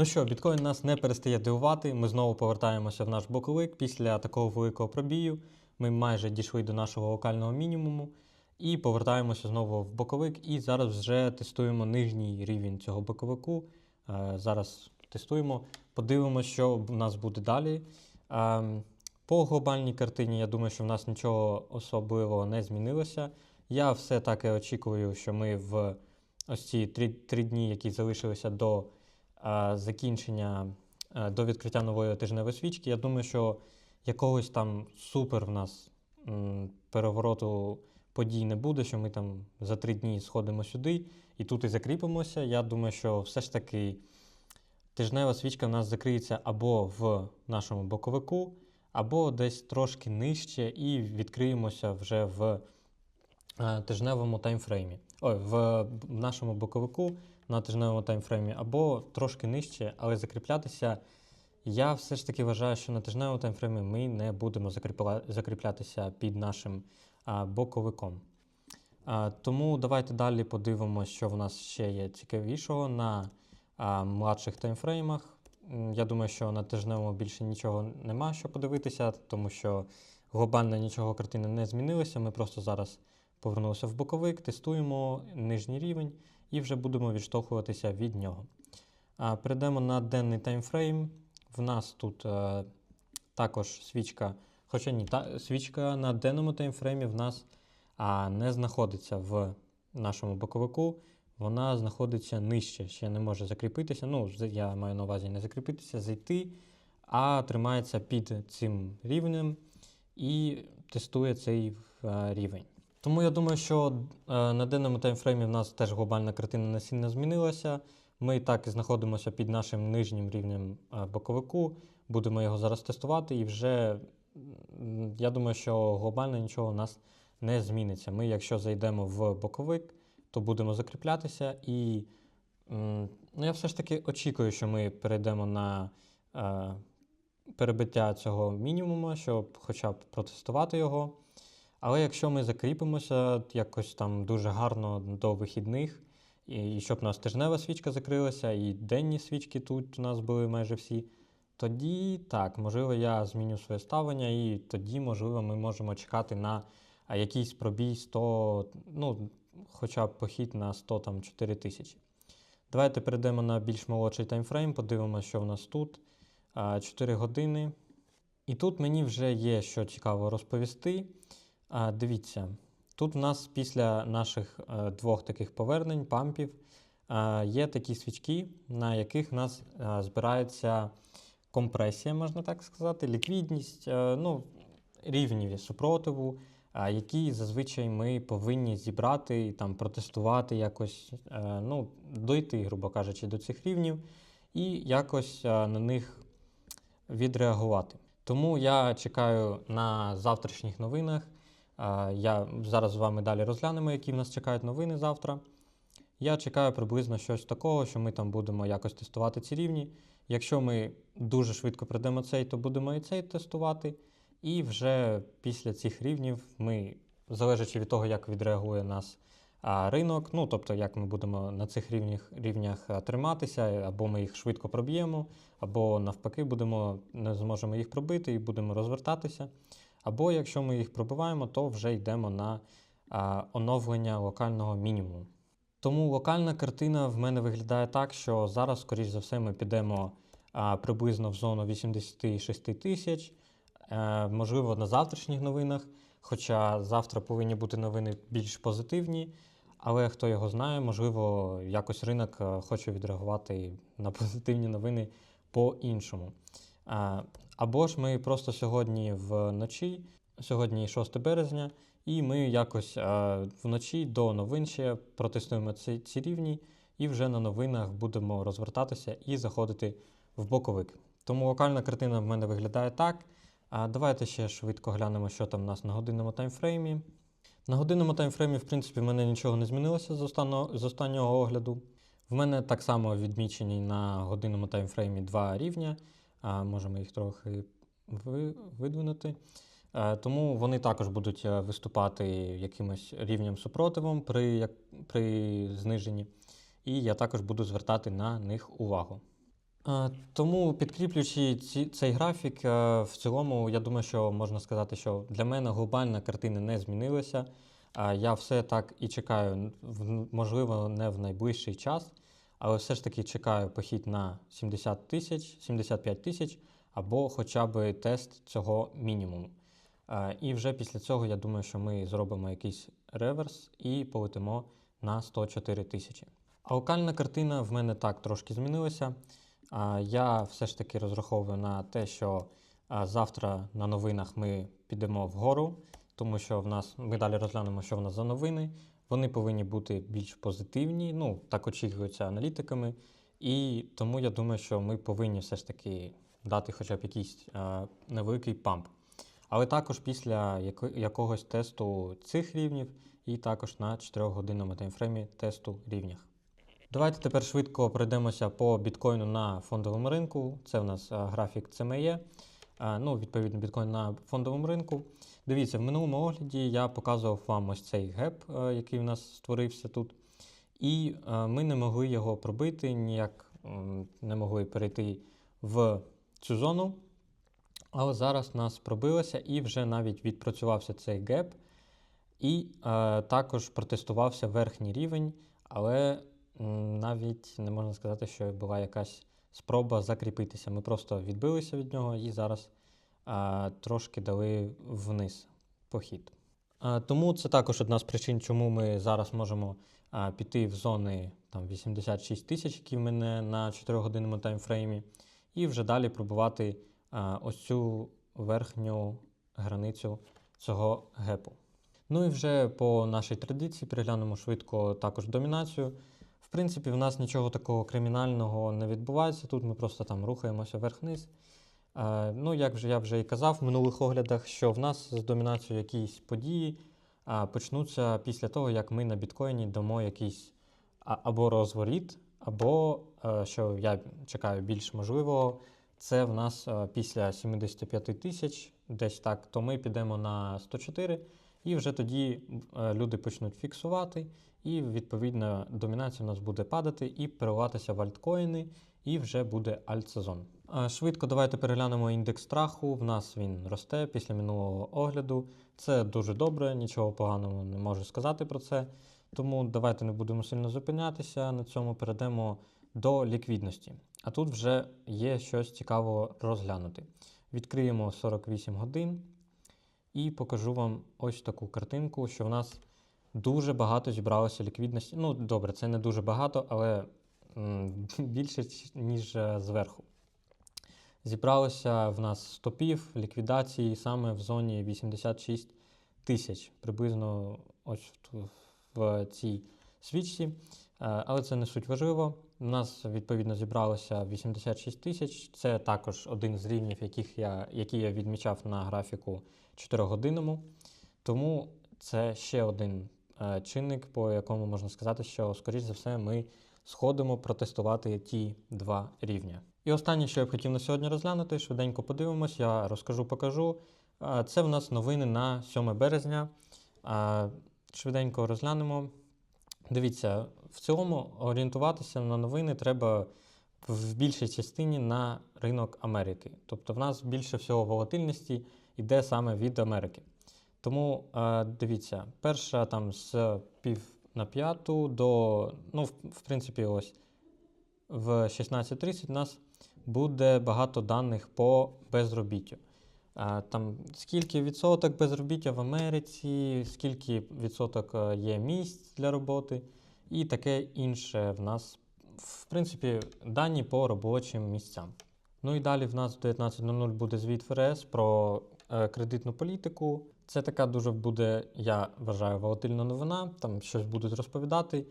Ну що, біткоін нас не перестає дивувати. Ми знову повертаємося в наш боковик. Після такого великого пробію ми майже дійшли до нашого локального мінімуму і повертаємося знову в боковик. І зараз вже тестуємо нижній рівень цього боковику. Е, Зараз тестуємо, подивимося, що в нас буде далі. Ем, По глобальній картині, я думаю, що в нас нічого особливого не змінилося. Я все таки очікую, що ми в ось ці три, три дні, які залишилися до закінчення, до відкриття нової тижневої свічки, я думаю, що якогось там супер в нас перевороту подій не буде, що ми там за три дні сходимо сюди і тут і закріпимося. Я думаю, що все ж таки тижнева свічка в нас закриється або в нашому боковику, або десь трошки нижче, і відкриємося вже в е, тижневому таймфреймі. Ой, в нашому боковику на тижневому таймфреймі, або трошки нижче, але закріплятися. Я все ж таки вважаю, що на тижневому таймфреймі ми не будемо закріплятися під нашим а, боковиком. А, тому давайте далі подивимося, що в нас ще є цікавішого на а, младших таймфреймах. Я думаю, що на тижневому більше нічого нема що подивитися, тому що глобально нічого картини не змінилося. Ми просто зараз повернулися в боковик, тестуємо нижній рівень і вже будемо відштовхуватися від нього. Перейдемо на денний таймфрейм. В нас тут е, також свічка, хоча ні, та, свічка на денному таймфреймі в нас а, не знаходиться в нашому боковику, вона знаходиться нижче, ще не може закріпитися. Ну, я маю на увазі не закріпитися, зайти, а тримається під цим рівнем і тестує цей е, рівень. Тому я думаю, що е, на денному таймфреймі в нас теж глобальна картина не сильно змінилася. Ми і так знаходимося під нашим нижнім рівнем е, боковику. Будемо його зараз тестувати, і вже я думаю, що глобально нічого у нас не зміниться. Ми, якщо зайдемо в боковик, то будемо закріплятися. І ну, я все ж таки очікую, що ми перейдемо на е, перебиття цього мінімуму, щоб хоча б протестувати його. Але якщо ми закріпимося якось там дуже гарно до вихідних, і щоб у нас тижнева свічка закрилася, і денні свічки тут у нас були майже всі, тоді так, можливо, я зміню своє ставлення, і тоді, можливо, ми можемо чекати на якийсь пробій 100, ну, хоча б похід на 100 там 4 тисячі. Давайте перейдемо на більш молодший таймфрейм, подивимося, що в нас тут. 4 години. І тут мені вже є що цікаво розповісти. А, дивіться, тут в нас після наших е, двох таких повернень, пампів, е, є такі свічки, на яких в нас е, збирається компресія, можна так сказати, ліквідність, е, ну, рівні супротиву, а, які зазвичай ми повинні зібрати і там протестувати якось, е, ну, дойти, грубо кажучи, до цих рівнів і якось е, на них відреагувати. Тому я чекаю на завтрашніх новинах. Я зараз з вами далі розглянемо, які в нас чекають новини завтра. Я чекаю приблизно щось такого, що ми там будемо якось тестувати ці рівні. Якщо ми дуже швидко пройдемо цей, то будемо і цей тестувати. І вже після цих рівнів ми, залежачи від того, як відреагує нас ринок, ну тобто як ми будемо на цих рівнях, рівнях триматися, або ми їх швидко проб'ємо, або навпаки будемо, не зможемо їх пробити і будемо розвертатися. Або якщо ми їх пробиваємо, то вже йдемо на а, оновлення локального мінімуму. Тому локальна картина в мене виглядає так, що зараз, скоріш за все, ми підемо а, приблизно в зону 86 тисяч. Е, можливо, на завтрашніх новинах, хоча завтра повинні бути новини більш позитивні. Але хто його знає, можливо, якось ринок е, хоче відреагувати на позитивні новини по-іншому. Або ж ми просто сьогодні вночі, сьогодні 6 березня, і ми якось вночі до новин ще протестуємо ці, ці рівні, і вже на новинах будемо розвертатися і заходити в боковик. Тому локальна картина в мене виглядає так. Давайте ще швидко глянемо, що там у нас на годинному таймфреймі. На годинному таймфреймі, в принципі, в мене нічого не змінилося з останнього, з останнього огляду. В мене так само відмічені на годинному таймфреймі два рівня. Можемо їх трохи видвинути. Е, Тому вони також будуть е, виступати якимось рівнем супротивом при, при зниженні. І я також буду звертати на них увагу. Е, Тому підкріплюючи ці, цей графік, в цілому, я думаю, що можна сказати, що для мене глобальна картина не змінилася. Я все так і чекаю, можливо, не в найближчий час, але все ж таки чекаю похід на 70 тисяч, 75 тисяч або хоча б тест цього мінімуму. Е, І вже після цього я думаю, що ми зробимо якийсь реверс і полетимо на 104 тисячі. А локальна картина в мене так трошки змінилася. Я все ж таки розраховую на те, що завтра на новинах ми підемо вгору, тому що в нас ми далі розглянемо, що в нас за новини. Вони повинні бути більш позитивні, ну так очікується аналітиками. І тому я думаю, що ми повинні все ж таки дати хоча б якийсь а, невеликий памп. Але також після яко- якогось тесту цих рівнів, і також на 4-годинному таймфреймі тесту рівнях. Давайте тепер швидко пройдемося по біткоїну на фондовому ринку. Це в нас а, графік CME. А, ну, відповідно, біткоін на фондовому ринку. Дивіться, в минулому огляді я показував вам ось цей геп, який в нас створився тут. І ми не могли його пробити, ніяк не могли перейти в цю зону. Але зараз нас пробилося і вже навіть відпрацювався цей геп. І е, також протестувався верхній рівень, але навіть не можна сказати, що була якась спроба закріпитися. Ми просто відбилися від нього і зараз е, трошки дали вниз похід. Е, тому це також одна з причин, чому ми зараз можемо е, піти в зони там, 86 тисяч, які в мене на 4-годинному таймфреймі, і вже далі пробувати е, ось цю верхню границю цього гепу. Ну і вже по нашій традиції переглянемо швидко також домінацію. В принципі, в нас нічого такого кримінального не відбувається. Тут ми просто там рухаємося вверх-вниз. Е, ну, як вже я вже і казав в минулих оглядах, що в нас з домінацією якісь події а, почнуться після того, як ми на біткоїні дамо якийсь а, або розворіт, або, е, що я чекаю більш можливого, це в нас е, після 75 тисяч, десь так, то ми підемо на 104, і вже тоді е, люди почнуть фіксувати, і відповідно домінація у нас буде падати і переливатися в альткоїни, і вже буде альтсезон. Е, Швидко давайте переглянемо індекс страху. В нас він росте після минулого огляду. Це дуже добре, нічого поганого не можу сказати про це. Тому давайте не будемо сильно зупинятися. На цьому перейдемо до ліквідності. А тут вже є щось цікаво розглянути. Відкриємо 48 годин і покажу вам ось таку картинку, що в нас дуже багато зібралося ліквідності. Ну, добре, це не дуже багато, але більше, ніж е, зверху. Зібралося в нас стопів ліквідації саме в зоні 86 тисяч, приблизно ось в, цій свічці. Е, Але це не суть важливо. У нас відповідно зібралося 86 тисяч. Це також один з рівнів, яких я, які я відмічав на графіку 4-годинному. Тому це ще один е, чинник, по якому можна сказати, що, скоріш за все, ми сходимо протестувати ті два рівня. І останнє, що я б хотів на сьогодні розглянути, швиденько подивимось, я розкажу, покажу. А, Це в нас новини на 7 березня. А, Швиденько розглянемо. Дивіться, в цілому орієнтуватися на новини треба в більшій частині на ринок Америки. Тобто в нас більше всього волатильності йде саме від Америки. Тому е, дивіться, перша там з пів на п'яту до, ну, в, в принципі, ось в 16.30 у нас буде багато даних по безробіттю. А, Там скільки відсоток безробіття в Америці, скільки відсоток е, є місць для роботи, і таке інше в нас, в принципі, дані по робочим місцям. Ну і далі в нас в 19.00 буде звіт ФРС про е, кредитну політику. Це така дуже буде, я вважаю, волатильна новина. Там щось будуть розповідати.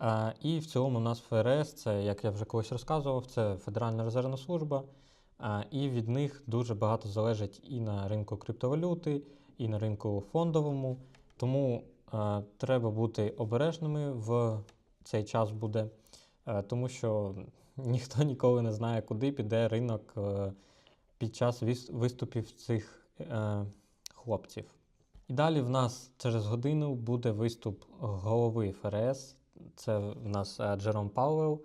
Е, і в цілому у нас ФРС, це, як я вже колись розказував, це Федеральна резервна служба. Е, і від них дуже багато залежить і на ринку криптовалюти, і на ринку фондовому. Тому е, треба бути обережними в цей час буде, е, тому що ніхто ніколи не знає, куди піде ринок е, під час виступів цих е, хлопців. І далі в нас через годину буде виступ голови ФРС. Це в нас е, Джером Пауел.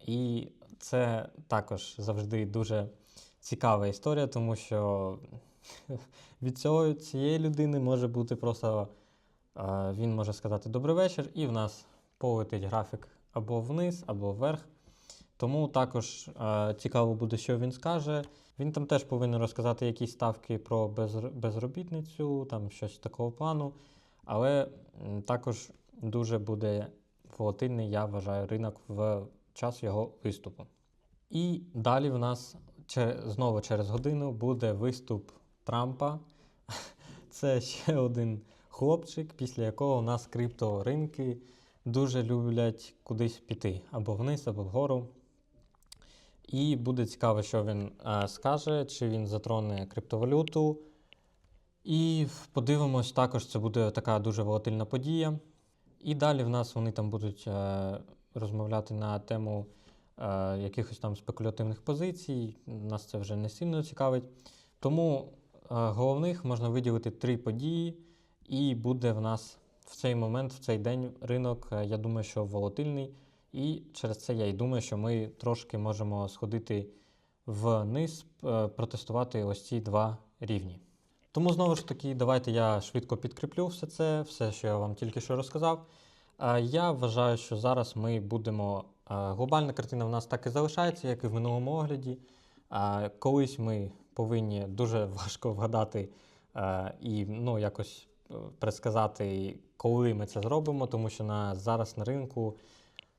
І Це також завжди дуже цікава історія, тому що від цього цієї людини може бути просто е, він може сказати добрий вечір, і в нас полетить графік або вниз, або вверх. Тому також е, цікаво буде, що він скаже. Він там теж повинен розказати якісь ставки про безр- безробітницю, там щось такого плану. Але також дуже буде волатильний, я вважаю, ринок в час його виступу. І далі в нас знову через годину буде виступ Трампа. Це ще один хлопчик, після якого у нас крипторинки дуже люблять кудись піти або вниз, або вгору. І буде цікаво, що він е, скаже, чи він затроне криптовалюту. І подивимось, також це буде така дуже волатильна подія. І далі в нас вони там будуть е, розмовляти на тему е, якихось там спекулятивних позицій. Нас це вже не сильно цікавить. Тому е, головних можна виділити три події, і буде в нас в цей момент, в цей день ринок, е, я думаю, що волатильний. І через це я й думаю, що ми трошки можемо сходити вниз, е, протестувати ось ці два рівні. Тому знову ж таки, давайте я швидко підкріплю все це, все, що я вам тільки що розказав. Е, Я вважаю, що зараз ми будемо. е, Глобальна картина в нас так і залишається, як і в минулому огляді. Колись ми повинні дуже важко вгадати і ну, якось предсказати, коли ми це зробимо, тому що на, зараз на ринку,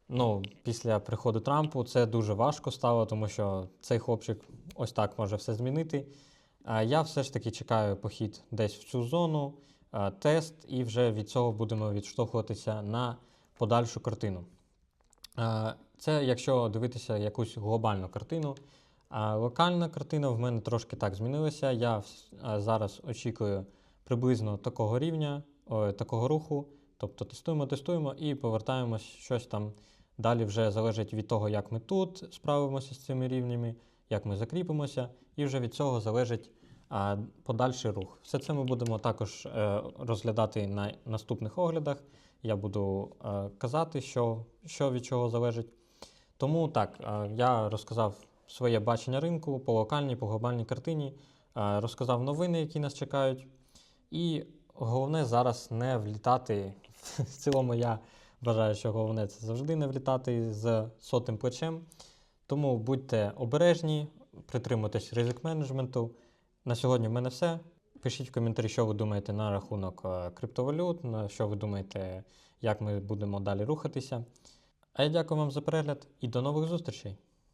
ну, після приходу Трампу, це дуже важко стало, тому що цей хлопчик ось так може все змінити. Е, Я все ж таки чекаю похід десь в цю зону, тест, і вже від цього будемо відштовхуватися на подальшу картину. Це якщо дивитися якусь глобальну картину. А локальна картина в мене трошки так змінилася. Я зараз очікую приблизно такого рівня, такого руху. Тобто тестуємо, тестуємо і повертаємось щось там. Далі вже залежить від того, як ми тут справимося з цими рівнями, як ми закріпимося, і вже від цього залежить а, подальший рух. Все це ми будемо також е, розглядати на наступних оглядах. Я буду е, казати, що, що від чого залежить. Тому так, е, я розказав своє бачення ринку по локальній, по глобальній картині, е, розказав новини, які нас чекають. І головне зараз не влітати. В цілому я вважаю, що головне це завжди не влітати з сотим плечем. Тому будьте обережні, притримуйтесь ризик менеджменту. На сьогодні в мене все. Пишіть в коментарі, що ви думаєте на рахунок е, криптовалют, на що ви думаєте, як ми будемо далі рухатися. А я дякую вам за перегляд і до нових зустрічей!